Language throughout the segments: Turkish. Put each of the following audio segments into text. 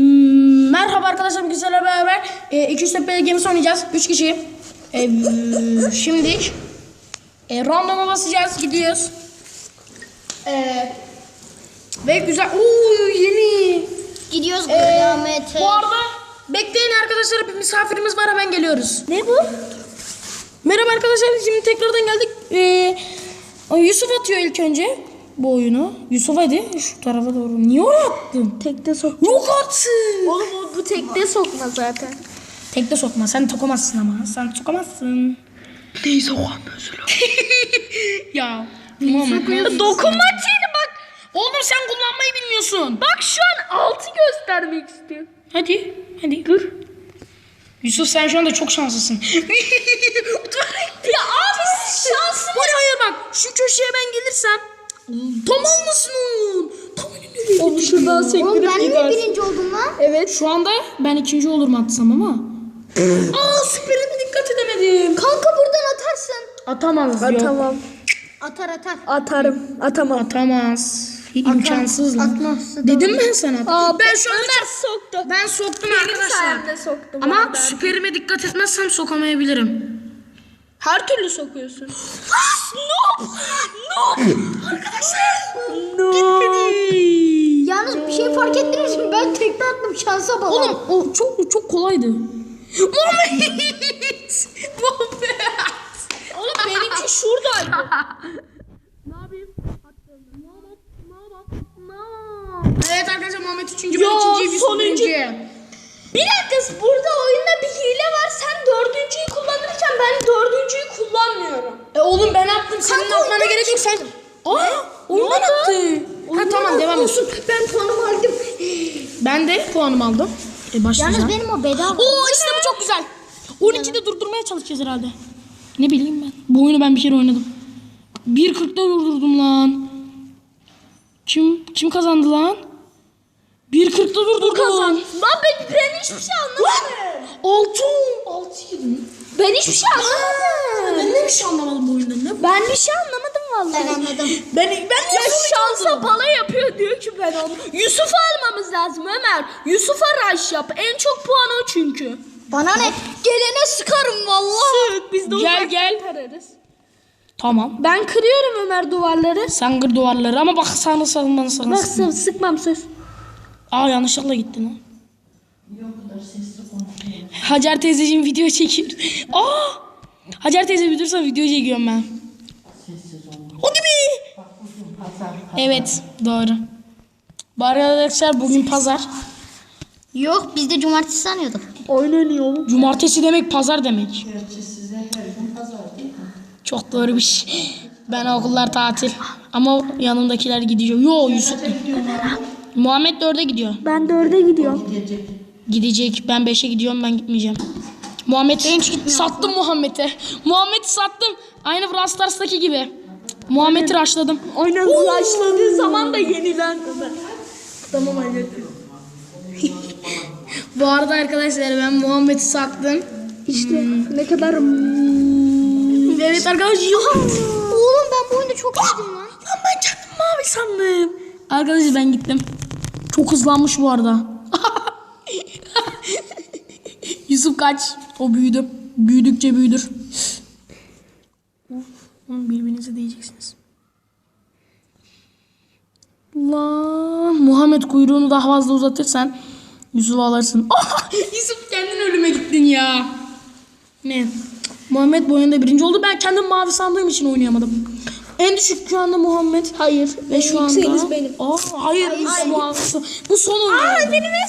Hmm, merhaba arkadaşlar sizlerle beraber e, 200 TP'li gemisi oynayacağız. 3 kişi. E, şimdi e, randoma basacağız gidiyoruz. E, ve güzel. Oo yeni. Gidiyoruz E, kıyamete. bu arada bekleyin arkadaşlar bir misafirimiz var hemen geliyoruz. Ne bu? Merhaba arkadaşlar şimdi tekrardan geldik. E, Yusuf atıyor ilk önce bu oyunu. Yusuf hadi şu tarafa doğru. Niye oraya attın? Tekte sok. Yok artık. Oğlum o bu tekte sokma zaten. Tekte sokma. Sen sokamazsın ama. Sen sokamazsın. Neyi mesela? ya. Dokunmaçıydı bak. Oğlum sen kullanmayı bilmiyorsun. Bak şu an altı göstermek istiyor. Hadi. Hadi. Dur. Yusuf sen şu anda çok şanslısın. Ya abi şanslı. Hayır hayır bak. Şu köşeye ben gelirsem. Tam olmasın. Tam önüne. Oğlum şuradan sektirip Oğlum ben niye birinci oldum lan? Evet. Şu anda ben ikinci olurum atsam ama. Aa süperime dikkat edemedim. Kanka buradan atarsın. Atamaz yok. Tamam. Atar atar. Atarım. Atamam. Atamaz. İmkansız lan. Atmazsa Dedim ben sana. Aa, ben şu anda Ömer soktu. ben soktum Benim arkadaşlar. sayemde soktum. Ama ben. süperime dikkat etmezsem sokamayabilirim. Her türlü sokuyorsun. no! No! Arkadaşlar! No. Yalnız bir şey fark ettiniz mi? Ben tekte attım şansa bak. Oğlum o çok çok kolaydı. Muhammed! Muhammed! Oğlum benimki şuradaydı. Evet arkadaşlar Muhammed üçüncü ben ikinciyi bir sonuncu. Bir dakika burada oyunda bir hile var. Sen dördüncüyü kullanırken ben dördüncüyü kullanmıyorum. E oğlum ben attım senin Kanka, atmana gerek yok sen. Aa oyundan attı. Ha tamam devam et. Olsun ben puanımı aldım. Ben de puanımı aldım. E başlayacağım. Yalnız benim o bedava. Oo işte bu çok güzel. 12'de durdurmaya çalışacağız herhalde. Ne bileyim ben. Bu oyunu ben bir kere oynadım. 1.40'da durdurdum lan. Kim kim kazandı lan? 1.40'da durdurdum. Kazan. Lan ben, ben hiçbir şey anlamadım. 6 6 yedim. Ben hiçbir şey anlamadım. Ben de bir şey anlamadım bu oyundan ne? Ben bir şey anlamadım vallahi. Ben anladım. Ben ben Ya şansa bala yapıyor diyor ki ben onu. Yusuf'u almamız lazım Ömer. Yusuf'a rush yap. En çok puan o çünkü. Bana ne? Gelene sıkarım vallahi. Sık biz de Gel, uzaktan gel. tararız. Tamam. Ben kırıyorum Ömer duvarları. Sen kır duvarları ama bak sana sarılmanı sana. Bak sı- sıkmam söz. Aa yanlışlıkla gittin lan. Hacer teyzeciğim video çekiyor. Aa! Hacer teyze bir dursa video çekiyorum ben. O gibi. Evet doğru. Bari arkadaşlar bugün pazar. Yok biz de cumartesi sanıyorduk. Oyun oynuyorum. Cumartesi demek pazar demek. Çok doğru bir şey. Ben okullar tatil. Ama yanımdakiler gidiyor. Yo Yusuf. Muhammed dörde gidiyor. Ben dörde gidiyorum. Gidecek. Ben 5'e gidiyorum. Ben gitmeyeceğim. Muhammed sattım Muhammed'e. Muhammed'i sattım. Aynı Brawl Stars'taki gibi. Muhammed'i rushladım. Aynen başladığı zaman da yenilen Ömer. Tamam aynen. Bu arada arkadaşlar ben Muhammed'i sattım. İşte ne kadar Evet arkadaşlar. Oğlum ben bu oyunu çok sevdim lan. Lan ben kendim mavi sandım. Arkadaşlar ben gittim. Çok hızlanmış bu arada. Yusuf kaç. O büyüdü. Büyüdükçe büyüdür. Uf, oğlum birbirinize değeceksiniz. Lan Muhammed kuyruğunu daha fazla uzatırsan Yusuf'u alırsın. Ah, Yusuf kendin ölüme gittin ya. Ne? Muhammed bu oyunda birinci oldu. Ben kendim mavi sandığım için oynayamadım. En düşük şu anda Muhammed. Hayır. Ve şu anda... benim. Aa, hayır, bu, bu, bu son oyun. Aa benim en.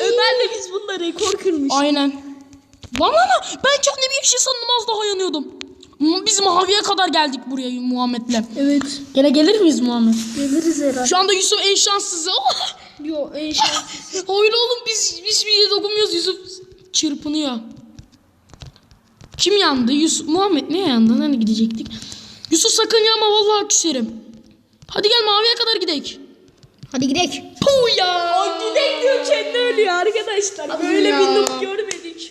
Ömer'le biz bunda rekor kırmış. Aynen. Lan lan ben kendimi bir kişi sandım az daha yanıyordum. Biz maviye kadar geldik buraya Muhammed'le. Evet. Gene gelir miyiz Muhammed? Geliriz herhalde. Şu anda Yusuf en şanssızı. Oh! Yo en şanslı. Oyun oğlum biz hiçbir yere dokunmuyoruz Yusuf çırpınıyor. Kim yandı? Yusuf Muhammed ne yandı? Nereye gidecektik? Yusuf sakın yanma vallahi küserim. Hadi gel maviye kadar gidek. Hadi gidelim. Puh ya. Gidek diyor kendi ölüyor arkadaşlar. Böyle ya. bir noob görmedik.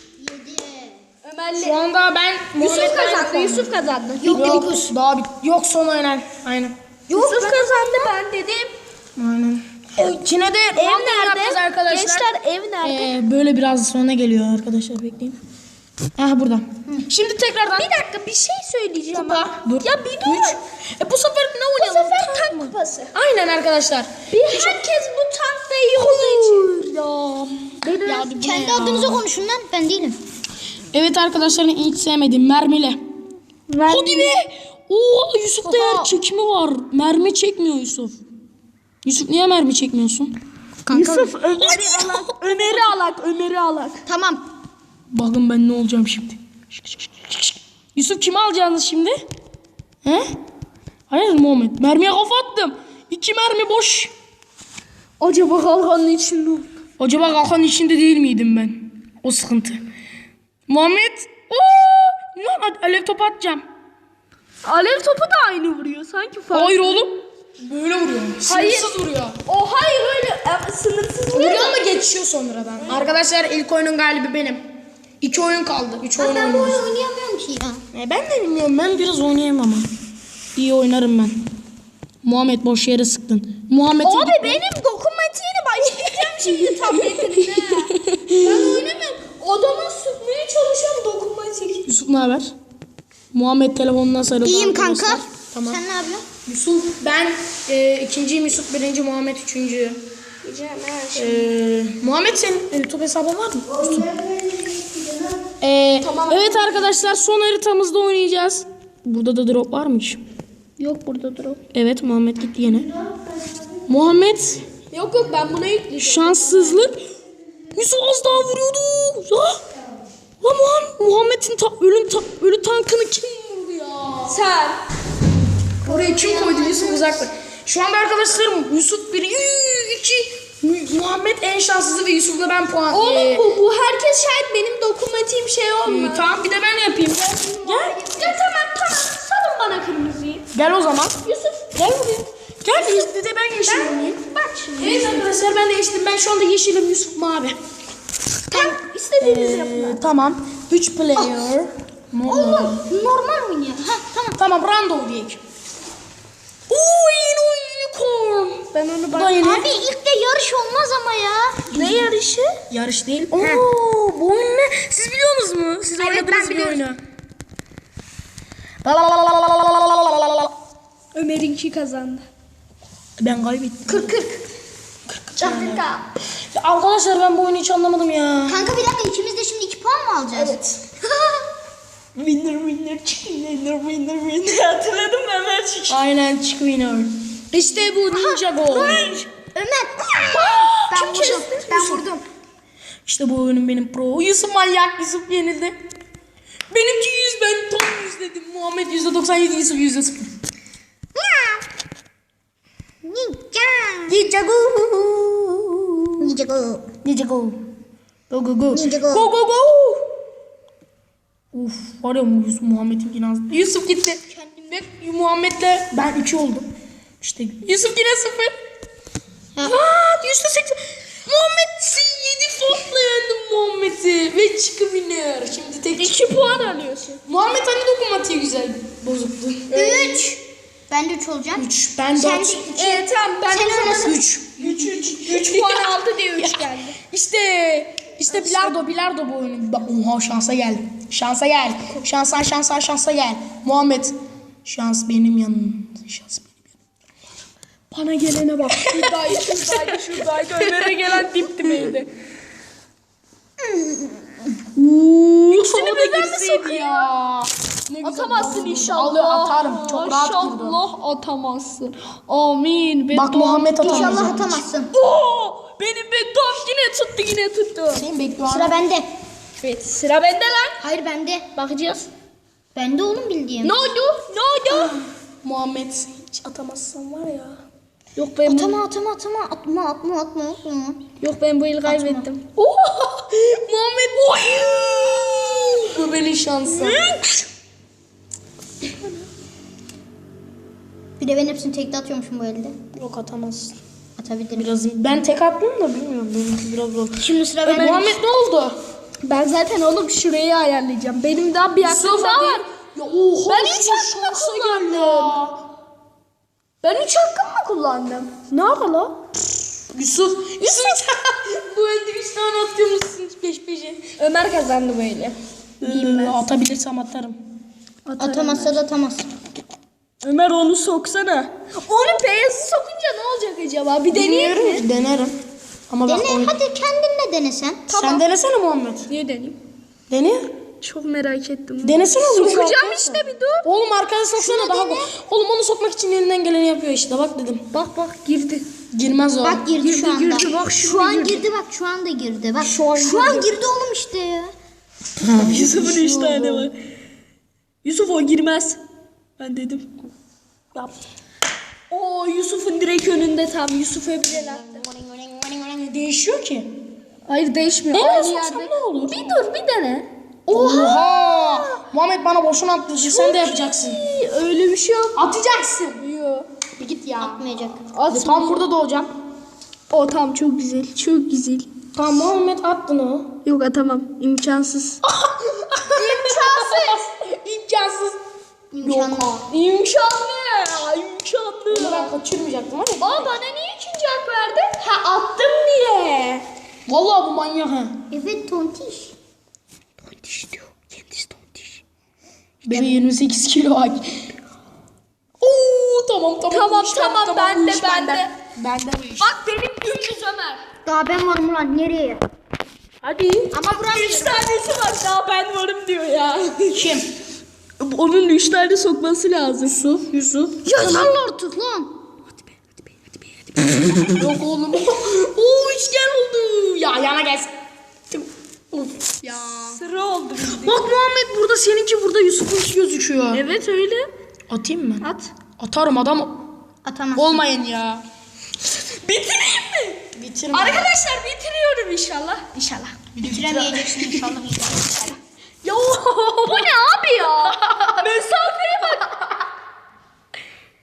Ömer'le Şu anda ben Yusuf kazandı. Yusuf kazandı. Yok, Yok dokuz. daha bit. Yok son aynen. Aynen. Yusuf kazandı ben dedim. Aynen. Yine de Ev nerede? arkadaşlar. Gençler ev nerede? Ee, böyle biraz sonra geliyor arkadaşlar bekleyin. Aha burada. Şimdi tekrardan bir dakika bir şey söyleyeceğim. kupa. Dur. Ya bir dur. Üç. E bu sefer ne Bu oynayalım? sefer tank kupası. Aynen arkadaşlar. Bir herkes bu tankta iyi olduğu için. Ya. Ya bu Kendi ya? adınıza konuşun lan ben değilim. Evet arkadaşların hiç sevmediğim mermile. Hadi be. Oo Yusuf'ta yer çekimi var. Mermi çekmiyor Yusuf. Yusuf niye mermi çekmiyorsun? Yusuf Ömer'i alak. Ömer'i alak. Ömer'i alak. Tamam. Bakın ben ne olacağım şimdi. Yusuf kimi alacaksınız şimdi? He? Hayır Muhammed. Mermiye kafa attım. İki mermi boş. Acaba kalkanın içinde. Acaba kalkanın içinde değil miydim ben? O sıkıntı. Muhammed. Oo! Lan alev topu atacağım. Alev topu da aynı vuruyor sanki farklı. Hayır oğlum. Böyle vuruyor. Hayır. Sınırsız vuruyor. O hayır öyle e, sınırsız vuruyor. Vuruyor ama geçiyor sonradan. Arkadaşlar ilk oyunun galibi benim. İki oyun kaldı. Üç oyun Ben bu oyunu oynayamıyorum ki ya. E, ben de bilmiyorum. Ben biraz oynayamam ama. İyi oynarım ben. Muhammed boş yere sıktın. Muhammed'e Abi gitme. benim dokunmatiğini başlayacağım şimdi tabletine. ben oynamıyorum. Odama sürtmeye çalışıyorum dokunmatik. Yusuf ne haber? Muhammed telefonuna sarıldı İyiyim arkadaşlar. kanka. Tamam. Sen ne yapıyorsun? Yusuf ben e, ikinciyim Yusuf birinci Muhammed üçüncü. E, Muhammed senin YouTube hesabın var mı? Yusuf. E, Evet arkadaşlar son haritamızda oynayacağız. Burada da drop var mı hiç? Yok burada dur. Evet Muhammed gitti yine. Muhammed Yok yok ben buna yükleyeceğim. şanssızlık. Yusuf az daha vuruyordu. Ah! Lan Muhammed, Muhammed'in ta, ölüm, ta, ölü tankını kim vurdu ya? Sen. Oraya kim koydu Yusuf uzakta. Şu anda arkadaşlarım Yusuf 1, 2, Muhammed en şanssızı ve Yusuf'la ben puan. Oğlum Ee, bu, bu herkes şahit benim dokunmatiğim şey olmaz. e, tamam bir de ben yapayım. Gel. Ya tamam tamam salın bana kırmızıyı. Gel o zaman. Yusuf Gel buraya. Gel bir de ben yeşil oynayayım. bak şimdi. Evet arkadaşlar ben değiştim. Ben şu anda yeşilim Yusuf mavi. Tank istediğiniz yapın. Ee, tamam. 3 player. Normal. Oğlum normal oynayalım. Ha tamam. Tamam random diyek. Yeni unicorn. Ben onu yeni. Abi ilk de yarış olmaz ama ya. Ne yarışı? Yarış değil. Oo bu oyun ne? Siz biliyorsunuz mu? Siz oynadınız bir oyunu. Ömer'inki kazandı. Ben kaybettim. 40 40. Dakika. Ya arkadaşlar ben bu oyunu hiç anlamadım ya. Kanka bir dakika ikimiz de şimdi 2 puan mı alacağız? Evet. winner winner chicken winner winner winner. Hatırladım Ömer çıktı. Aynen chicken winner. İşte bu ninja goal. Ömer. ben vurdum. Ben vurdum. İşte bu oyunun benim pro. Yusuf manyak Yusuf yenildi. Benimki 100 ben tam 100 dedim. Muhammed %97 Yusuf %0. Ninja. Ninja go. Ninja go. Ninja go. Go go go. Ninja go. Go go go. Uf var ya Yusuf Muhammed'in az. Yusuf gitti. Ve Muhammed'le ben 2 oldum. İşte Yusuf yine 0. Ya. Aa, yüzde seksen. Muhammed 7 farkla yendim Muhammed'i. Ve çıkı winner. Şimdi tek 2 puan alıyorsun. Muhammed hani dokunmatiği güzel bozuktu. 3. Ben de 3 olacağım. 3. Ben Sen 4. de 2. Evet tamam ben Sen o zaman öylesin. 3. 3 3 3 puan aldı diye 3 geldi. İşte işte bilardo bilardo bu oyunun. Ba- Oha şansa gel. Şansa gel. Şansa şansa şansa gel. Muhammed. Şans benim yanım. Şans benim Bana gelene bak. Şuradaydı, şuradaydı, şuradaydı. Ömer'e gelen dip dibeydi. İkisini birden mi sokuyor? ya. Atamazsın inşallah. Atarım. Çok rahat vurdum. İnşallah atamazsın. Amin. Bak Muhammed atamaz. İnşallah atamazsın. Oo, benim bedduam yine tuttu yine tuttu. Senin bekliyorum. Sıra bende. Evet sıra bende lan. Hayır bende. Bakacağız. Bende oğlum bildiğim. Ne oldu? Ne oldu? Muhammed hiç atamazsan var ya. Yok ben Atama atama atama atma atma atma atma. yok ben bu yıl kaybettim. Muhammed oy. Bu benim şansım. Bir de ben hepsini tekte atıyormuşum bu elde. Yok atamazsın. Atabilirim. Biraz ben tek attım da bilmiyorum benimki biraz zor. Şimdi sıra bende. Muhammed ne oldu? Ben zaten oğlum şurayı ayarlayacağım. Benim daha bir hakkım daha var. Ya oha. Ben hiç şansa hakkımı geldi kullandım. Ben üç hakkımı kullandım. Ne yapalım? Yusuf. Yusuf. Bu öldü üç tane atıyormuşsun peş peşe. Ömer kazandı böyle. Ee, atabilirsem atarım. Atamazsa da atamaz. Ömer onu soksana. Onu beyazı sokunca ne olacak acaba? Bir deneyelim mi? Bilmiyorum, Denerim. Ama bak Dene oyun- hadi kendin de denesen. Sen denesene Muhammed. Niye deneyeyim? Dene. Çok merak ettim. Denesene oğlum. Sokacağım işte bir dur. Oğlum arkada soksana daha. Oğlum onu sokmak için elinden geleni yapıyor işte bak dedim. Bak bak girdi. Girmez o. Bak girdi, Girdi, şu anda. girdi, bak şu şimdi an girdi. girdi. bak şu anda girdi. Bak Şu an şu an girdi. oğlum işte ya. Yusuf'un üç tane var. Yusuf o girmez. Ben dedim. Yap. Oo Yusuf'un direkt önünde tam Yusuf öbürel attı. Değişiyor ki. Hayır değişmiyor. Aynı yerde. ne olur? Bir dur bir dene. Oha! Muhammed bana boşuna attı. Sen de yapacaksın. İyi, Öyle bir şey yok. Atacaksın. Yok. Bir git ya. Atmayacak. At. Tam burada doğacağım. O tam çok güzel. Çok güzel. Tamam Muhammed attın o. Yok atamam. İmkansız. İmkansız. İmkansız. İmkanı. İmkanlı. İmkanlı. Bunu ben kaçırmayacaktım ya. Aa bana niye ikinci hak verdi? Ha attım diye. Vallahi bu manyak ha. Evet tontiş. Tontiş diyor. Kendisi tontiş. Bebe 28 kilo ay. Oo tamam tamam. Tamam, bu iş tamam, bu bende, bende. Bende bu iş. Bak benim dümdüz Ömer. Daha ben varım ulan nereye? Hadi. Ama buram Üç tanesi var daha ben varım diyor ya. Kim? Onun üç tane sokması lazım. Yusuf. Yusuf. Yazar artık lan. Yok oğlum. Oo üçgen oldu. Ya yana gelsin. Of ya. Sıra oldu. Bak Muhammed burada seninki burada Yusuf'un gözüküyor. Evet öyle. Atayım mı? At. Atarım adam Atamaz. olmayın ya. Bitireyim mi? Bitirme. Arkadaşlar bitiriyorum inşallah. İnşallah. Bitiremeyeceksin inşallah. inşallah. Ya bu ne abi ya? Mesafeye bak.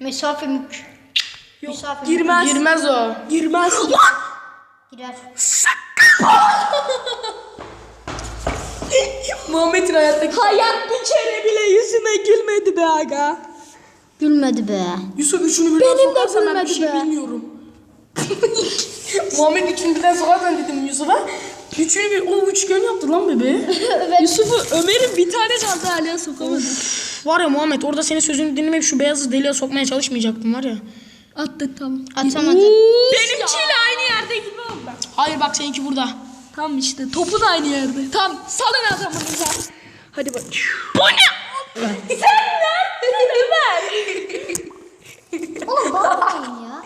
Mesafe mük. Mesafe Girmez. Girmez o. Girmez. Girer. Muhammed'in hayattaki... Hayat bir kere bile yüzüme gülmedi be aga. Gülmedi be. Yusuf üçünü birden Benim de sokarsan ben bir gülmedi şey be. bilmiyorum. Muhammed üçünü birden sokarsan dedim Yusuf'a. Üçünü bir... O üçgen yaptı lan bebe. Yusuf'u Ömer'in bir tane kaldı hala sokamadı. Var ya Muhammed orada senin sözünü dinlemeyip şu beyazı deliğe sokmaya çalışmayacaktım var ya. Attık tamam. Atamadı. Benimkiyle aynı yerde gibi oldu. Hayır bak seninki burada. Tam işte topu da aynı yerde. Tam salın adamınıza. Hadi bak. Bu ne? Sen neredesin Ömer? Oğlum bakmayın ya.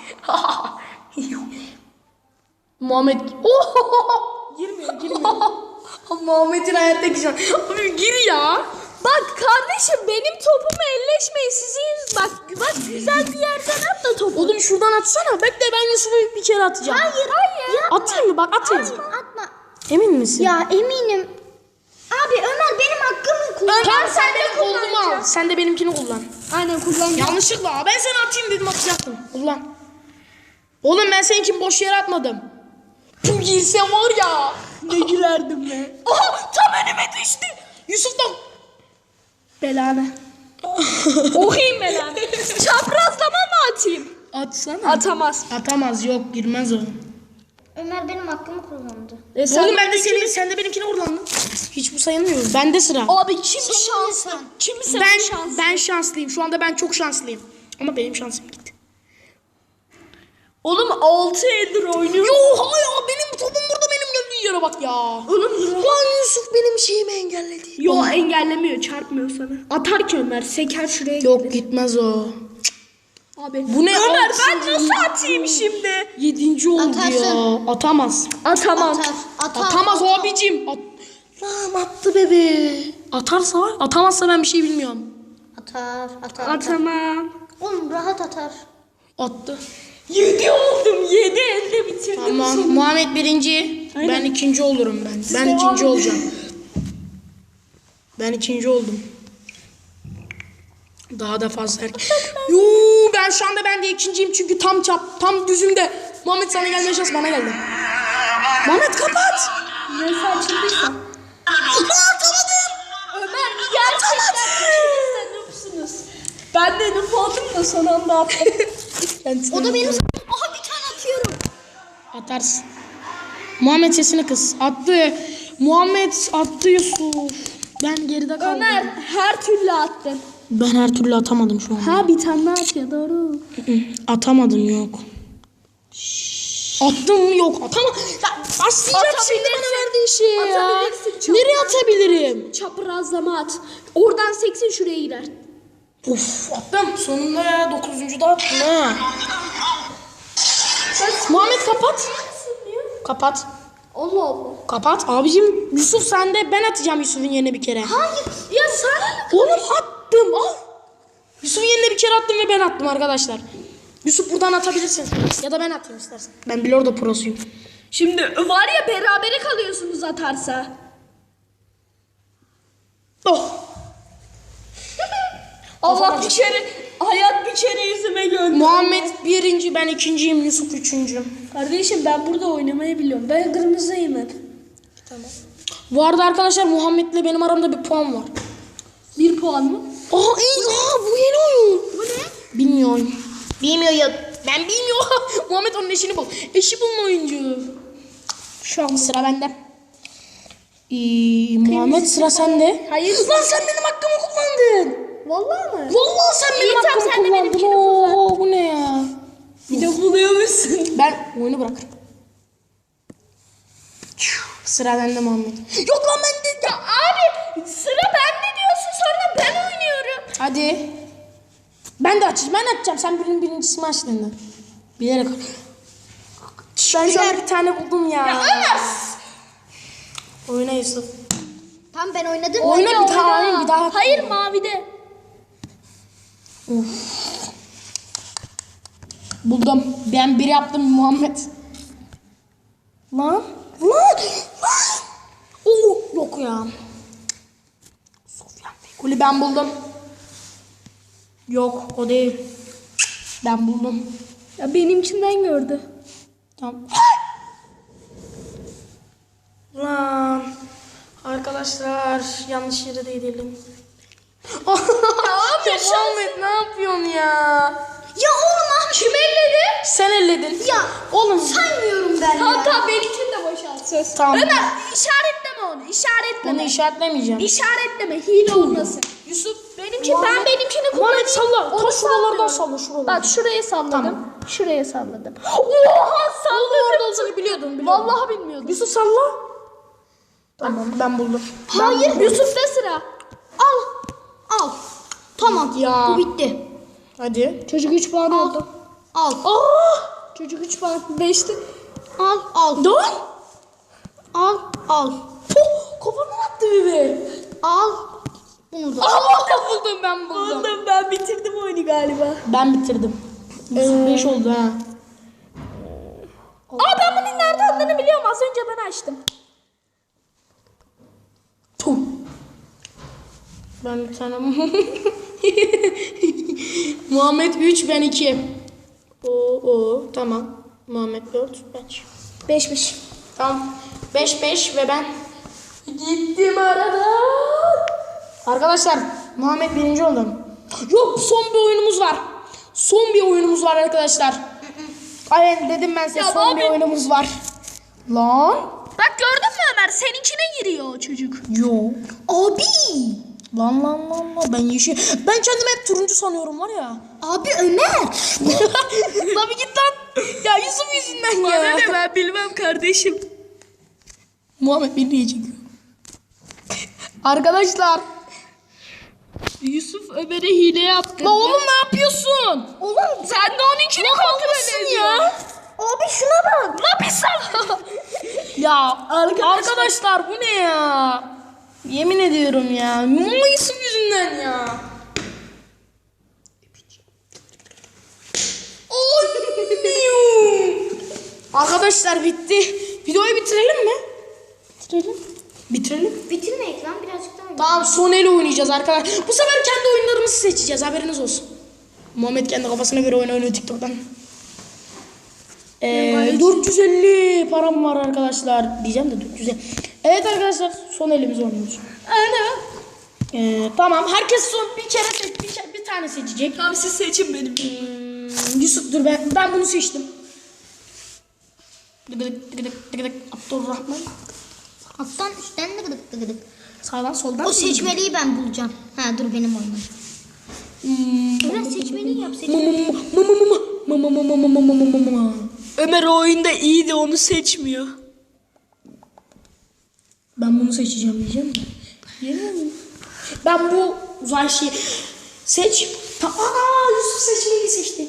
Muhammed... Oh! girmiyor girmiyor. Muhammed'in hayattaki can. Abi gir ya. Bak kardeşim benim topuma elleşmeyin. Sizin bak bak güzel bir yerden at da topu. Oğlum şuradan atsana. Bekle ben Yusuf'u bir kere atacağım. Hayır hayır. Yapma. Atayım mı? Bak atayım. Atma atma. Emin misin? Ya eminim. Abi Ömer benim hakkımı kullan. Tamam sen benim kolumu al. Sen de benimkini kullan. Aynen kullan. Yanlışlıkla. Ben sana atayım dedim atacaktım. Kullan. Oğlum ben seninkini boş yere atmadım. Bu girse var ya. Ne gülerdim be. Aha tam önüme düştü. Yusuf da. Belanı. Okuyayım belanı. Çaprazlama mı atayım? Atsana. Atamaz. Atamaz yok girmez o. Ömer benim hakkımı kullandı. E sen Oğlum ben de senin, sen de benimkini kullandın. Hiç bu sayılmıyor. Bende sıra. Abi kim Sen şanslı? sen. Kim sen ben şanslı? ben şanslıyım. Şu anda ben çok şanslıyım. Ama benim şansım gitti. Oğlum 6 eldir oynuyor. Yo ya benim topum burada benim gördüğüm yere bak ya. Oğlum Lan Yusuf benim şeyimi engelledi. Yo engellemiyor çarpmıyor sana. Atar ki Ömer seker şuraya Yok gitmez o. Abi. Bu ne Ömer ben nasıl atayım şimdi? Yedinci oldu Atarsın. ya. Atamaz. Atamam. Atar. Atar. Atamaz abicim. At Lan attı bebe. Atarsa var. Atamazsa ben bir şey bilmiyorum. Atar. Atar. atar. Atamam. Oğlum rahat atar. Attı. 7 oldum 7 elde bitirdim. Tamam. Muhammed birinci. Ben ikinci olurum ben. ben devam ikinci edin. olacağım. Ben ikinci oldum. Daha da fazla erkek. Yuu ben şu anda ben de ikinciyim çünkü tam çap tam düzümde. Muhammed sana gelmeye şans bana geldi. Muhammed kapat. Neyse açıldıysa. Atamadım. Ömer gerçekten noobsunuz. Ben de noob oldum da son anda attım. Kendisi O da benim. Aha bir tane atıyorum. Atarsın. Muhammed sesini kıs. Attı. Muhammed attı Yusuf. Ben geride kaldım. Ömer her türlü attın. Ben her türlü atamadım şu an. Ha bir tane daha atıyor doğru. Atamadım yok. Attım yok. Atama. Ya, başlayacağım şimdi bana verdiğin şeye ya. Atabilirsin, Nereye atabilirim? Çaprazlama at. Oradan seksin şuraya girer. Of attım. Sonunda ya. Dokuzuncu da attım ha. Muhammed kapat. Kapat. Allah Allah. Kapat. Abicim Yusuf sende. Ben atacağım Yusuf'un yerine bir kere. Hayır ya sen Oğlum attım. Al. Yusuf'un yerine bir kere attım ve ben attım arkadaşlar. Yusuf buradan atabilirsin. Ya da ben atayım istersen. Ben bile orada prosuyum. Şimdi var ya berabere kalıyorsunuz atarsa. Oh. Allah bir kere hayat bir kere yüzüme gönder. Muhammed birinci, ben ikinciyim, Yusuf üçüncü. Kardeşim ben burada oynamayı biliyorum. Ben kırmızıyım hep. Bu arada arkadaşlar Muhammed'le benim aramda bir puan var. Bir puan mı? Aa, iyi, aa bu yeni oyun. Bu ne? Bilmiyorum. Bilmiyorum. Ben bilmiyorum. Muhammed onun eşini bul. Eşi bulma oyuncu. Şu an sıra bende. Ee, Muhammed sıra sende. Hayır. Lan sen benim hakkımı kullandın. Vallahi mı? Vallahi sen benim İyi, tamam, hakkımı sen de kullandın. Oo, bu ne ya? Bir de buluyormuşsun. Ben oyunu bırakırım. Sıra bende Muhammed. Yok lan bende. Ya abi sıra bende diyorsun sonra ben oynuyorum. Hadi. Ben de açacağım. Ben açacağım. Sen birinin birincisini açtın. Bilerek. Ben şu an bir tane buldum ya. Ya Ömer. Oyna Yusuf. Tamam ben oynadım. Oyna Oyna, bir daha oyna bir daha. Hayır mavide. Buldum. Ben bir yaptım Muhammed. Lan. Lan. Lan. Oo, yok ya. Sofyan Beykuli ben buldum. Yok o değil. Ben buldum. Ya benimkinden gördü. Tamam. Lan. Arkadaşlar yanlış yere değdirdim. ya abi Muhammed ne yapıyorsun ya? Ya oğlum ah Kim elledi? Sen elledin. Ya Oğlum. saymıyorum ben Tamam ya. tamam benimkini de boşalt söz. Tamam. Ömer işaretleme onu işaretleme. Onu işaretlemeyeceğim. İşaretleme hile olmasın. Yusuf Benimki ben benimkini kullanayım. Muhammed salla. Onu Ta şuralardan salla şuralardan. Bak şuraya salladım. Tamam. Şuraya salladım. Oha salladım. orada olduğunu biliyordum. biliyordum. Vallahi bilmiyordum. Yusuf salla. Tamam ben buldum. Hayır Yusuf'ta sıra. Al. Tamam. Ya. Bu bitti. Hadi. Çocuk 3 puan Al. oldu. Al. Aa! Çocuk 3 puan. 5'ti. Al. Al. Dur. Al. Al. Oh, kafamdan attı bebe. Al. Bunu da. Aa buldum ben buldum. Oğlum ben bitirdim oyunu galiba. Ben bitirdim. Yusuf 5 oldu ha. Aa ben bunun nerede olduğunu biliyorum. Az önce ben açtım. Tuh. Ben bir tane Muhammed 3 ben 2. O o tamam. Muhammed 4 ben. 5'miş. Tamam. 5 5 ve ben gittim arada. Arkadaşlar Muhammed birinci oldum. Yok son bir oyunumuz var. Son bir oyunumuz var arkadaşlar. Aynen dedim ben size Ya son bir abi. oyunumuz var. Lan. Bak gördün mü Ömer? Seninkine giriyor çocuk. Yo. Abi. Lan lan lan lan ben yeşil. Ben kendimi hep turuncu sanıyorum var ya. Abi Ömer. lan bir git lan. Ya Yusuf yüzünden ya. ben bilmem kardeşim. Muhammed beni niye çekiyor? Arkadaşlar. Yusuf Ömer'e hile yaptı. La oğlum ne yapıyorsun? Oğlum Sen de onunkini kontrol ediyorsun. ya. Abi şuna bak. Bir sal. Ya arkadaşlar, bu ne ya? Yemin ediyorum ya. Yusuf yüzünden ya. Arkadaşlar bitti. Videoyu bitirelim mi? Bitirelim. Bitirelim. Bitirmeyek lan birazcık daha. Tamam son el oynayacağız arkadaşlar. Bu sefer kendi oyunlarımızı seçeceğiz haberiniz olsun. Muhammed kendi kafasına göre oyun oynuyor TikTok'tan. Ee, 450 param var arkadaşlar. Diyeceğim de 450. Evet arkadaşlar son elimizi oynuyoruz. Ana. Ee, tamam herkes son bir kere seç, bir, ke- bir tane seçecek. Tamam siz seçin benim. Hmm, Yusuf dur ben ben bunu seçtim. Dıgıdık dıgıdık dıgıdık. Abdurrahman. Alttan üstten de gıdık gıdık. Sağdan soldan. O seçmeliyi ben bulacağım. Ha dur benim oyunum. Ömer seçmeliyi yap seçmeliyi. Ömer o oyunda iyiydi onu seçmiyor. Ben bunu seçeceğim diyeceğim de. Yeniyor muyum? Ben bu uzay şey seç. Aa Yusuf seçmeyi seçti.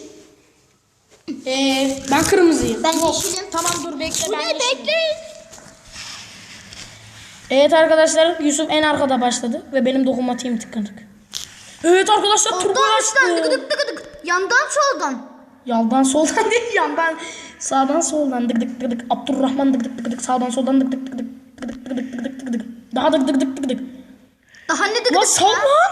Ee, ben kırmızıyım. Ben yeşilim. Tamam dur bekle Bu ben ne yeşilim. bekleyin. Evet arkadaşlar Yusuf en arkada başladı ve benim dokunmatiğim tıkanık. Evet arkadaşlar turbo üstten açtı. dıgıdık dıgıdık. Yandan soldan. Yandan soldan değil yandan sağdan soldan dık dık dık dık Abdurrahman dık dık dık dık sağdan soldan dık dık dık dık dık dık dık dık dık dık dık daha dık dık dık dık dık Daha ne dıgıdık Lan sal lan.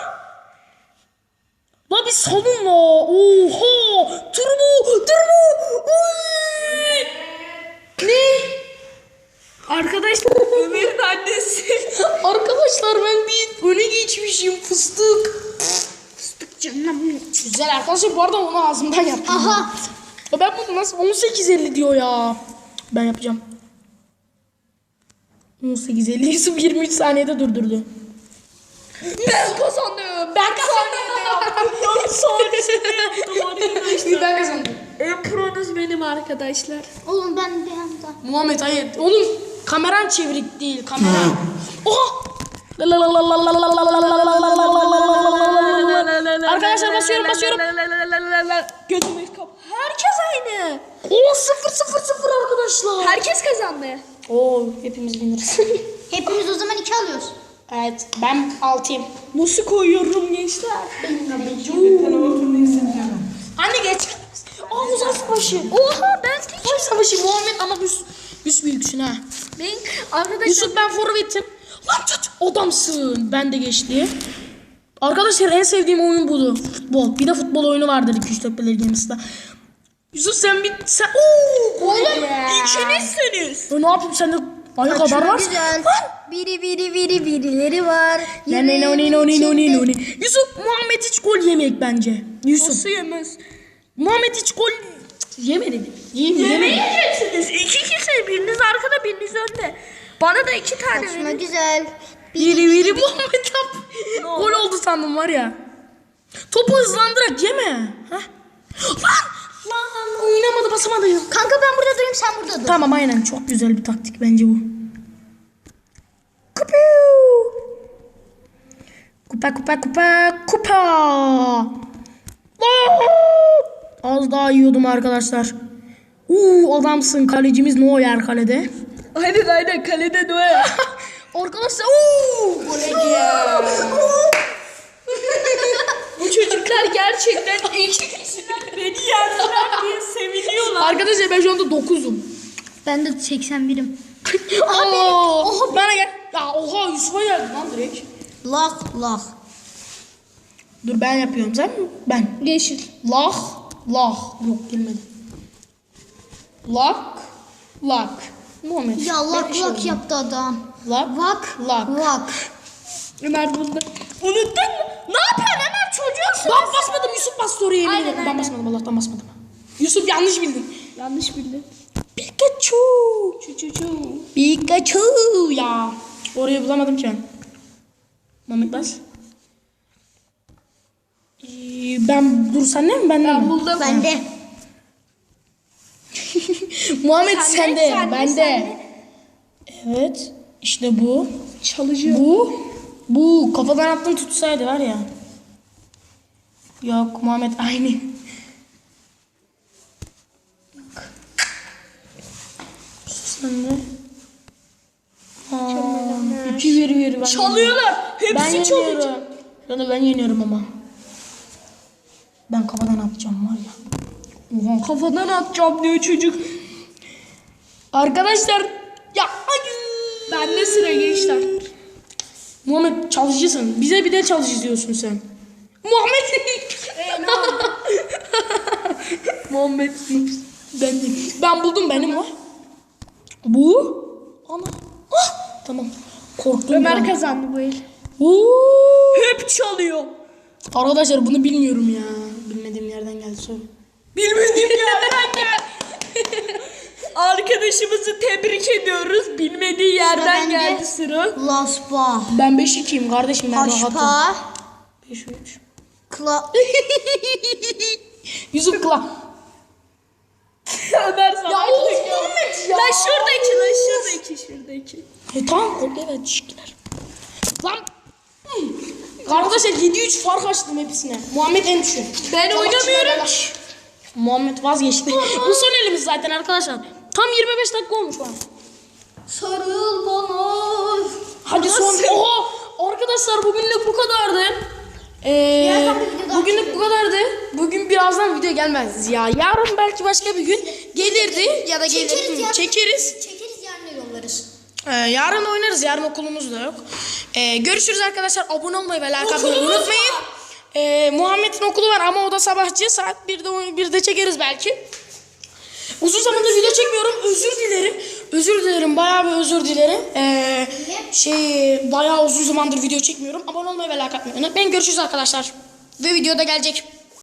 Lan bir salın la. Oha. Turbo. Turbo. Oy. Ne? Arkadaşlar Ömer'in annesi. Arkadaşlar ben bir öne geçmişim fıstık. Fıstık canım. Güzel arkadaşlar bu arada onu ağzımdan yaptım. Aha. Ben bunu nasıl 18.50 diyor ya. Ben yapacağım. 18.50 Yusuf 23 saniyede durdurdu. Ben kazandım. Ben kazandım. Sonrasını ben kazandım. En pronuz benim arkadaşlar. Oğlum ben bir anda. Muhammed hayır. Oğlum kameran çevirik değil kamera. Oha! Arkadaşlar basıyorum basıyorum. Gözümü kap. Herkes aynı. Oo sıfır sıfır sıfır arkadaşlar. Herkes kazandı. Oo hepimiz biniriz. Hepimiz o zaman iki alıyoruz. evet ben altıyım. Nasıl koyuyorum gençler? Anne geç. Aa uzay savaşı. Oha ben tek Uzay savaşı Muhammed ama büs, büs büyüksün ha. Ben arkadaşlar Yusuf ben forvetim. Lan tut adamsın. Ben de geçti. Arkadaşlar en sevdiğim oyun budu. Futbol. Bir de futbol oyunu vardır 2-3 Toppeler Games'ta. Yusuf sen bir sen ooo oğlum içinizsiniz. E ne yapayım sende ayak kadar var. Güzel. Biri biri biri birileri var. Ne ne ne ne ne ne ne ne. Yusuf Muhammed hiç gol yemek bence. Yusuf. Nasıl yemez? Muhammed hiç gol yemedi. Yemedi. Yemeyeceksiniz. İki kişi biriniz arkada biriniz önde. Bana da iki tane Saçma verin. güzel. Biri biri Muhammed yap. Gol oldu sandım var ya. Topu hızlandırarak yeme. Hah. Lan! Lan oynamadı basamadı. Kanka ben burada durayım sen burada dur. Tamam aynen çok güzel bir taktik bence bu. Kupa. Kupa kupa kupa kupa. Az daha yiyordum arkadaşlar. Uuu adamsın kalecimiz Neuer kalede. Aynen aynen kalede Noel. Arkadaşlar uuu gole çocuklar gerçekten iki kişiler beni yendiler diye seviniyorlar. Arkadaşlar ben şu anda 9'um. Ben de 81'im. Aa, oha bana gel. Ya oha Yusuf'a geldi lan direkt. Lah lah. Dur ben yapıyorum sen mi? Ben. Yeşil. Lah, lah. Yok gelmedi. Lak, lak. Muhammed. Ya lak şey lak yaptı adam. Lak, Vak lak. vak. Ömer bunda. Unuttun mu? Ne yapıyorsun Ömer çocuğusun? Ben basmadım Yusuf bastı oraya yemin Aynen, ederim. Ben aynen. basmadım Allah'tan basmadım. Yusuf yanlış bildin. Yanlış bildin. Pikachu. Çuçucu. Pikachu ya. Orayı bulamadım ki ben. Muhammed bas. Ee, ben dur sen ne mi ben, Ben mi? buldum. Ben de. Muhammed Sende, bende. Evet. işte bu. Çalıcı. Bu. Bu kafadan attın tutsaydı var ya. Yok Muhammed aynı. Yok. Sen de. Aa, iki bir bir. Ben Çalıyorlar. Ben Hepsi yeniyorum. Şu anda ben yeniyorum ama. Ben kafadan atacağım var ya. Oha. Kafadan atacağım diyor çocuk. Arkadaşlar ya hayır. Bende sıra gençler. Muhammed çalışıcısın. Bize bir de çalışı diyorsun sen. Muhammed. Muhammed. Ben de. Ben buldum benim var. Bu. Ana. Ah, tamam. Korktum Ömer ben. kazandı bu el. Oo. Hep çalıyor. Arkadaşlar bunu bilmiyorum ya. Bilmediğim yerden geldi soru. Bilmediğim yerden gel. Arkadaşımızı tebrik ediyoruz. Bilmediği yerden bende. geldi sıra. Laspa. Ben 5-2'yim kardeşim ben rahatım. Haşpa. 5-3. Kla. Yusuf Kla. Ömer sana. Ya ya. Lan şuradaki lan şuradaki şuradaki. E tamam oldu evet teşekkürler. Lan. Arkadaşlar 7-3 fark açtım hepsine. Muhammed en düşük. Ben oynamıyorum. Muhammed vazgeçti. Bu son elimiz zaten arkadaşlar. Tam 25 dakika olmuş lan. Sarıl bana. Hadi son. Oha! Arkadaşlar bugünlük bu kadardı. Ee, bugünlük bu kadardı. Bugün birazdan video gelmez ya. Yarın belki başka bir gün gelirdi ya da gelir. Çekeriz ya. Çekeriz. Çekeriz yarın yollarız. Ee, yarın oynarız. Yarın okulumuz da yok. Ee, görüşürüz arkadaşlar. Abone olmayı ve like atmayı unutmayın. Ee, Muhammed'in okulu var ama o da sabahçı. Saat 1'de, 1'de çekeriz belki. Uzun zamandır video çekmiyorum. Özür dilerim. Özür dilerim. Bayağı bir özür dilerim. Ee, şey bayağı uzun zamandır video çekmiyorum. Abone olmayı ve like atmayı unutmayın. Görüşürüz arkadaşlar. Ve videoda gelecek.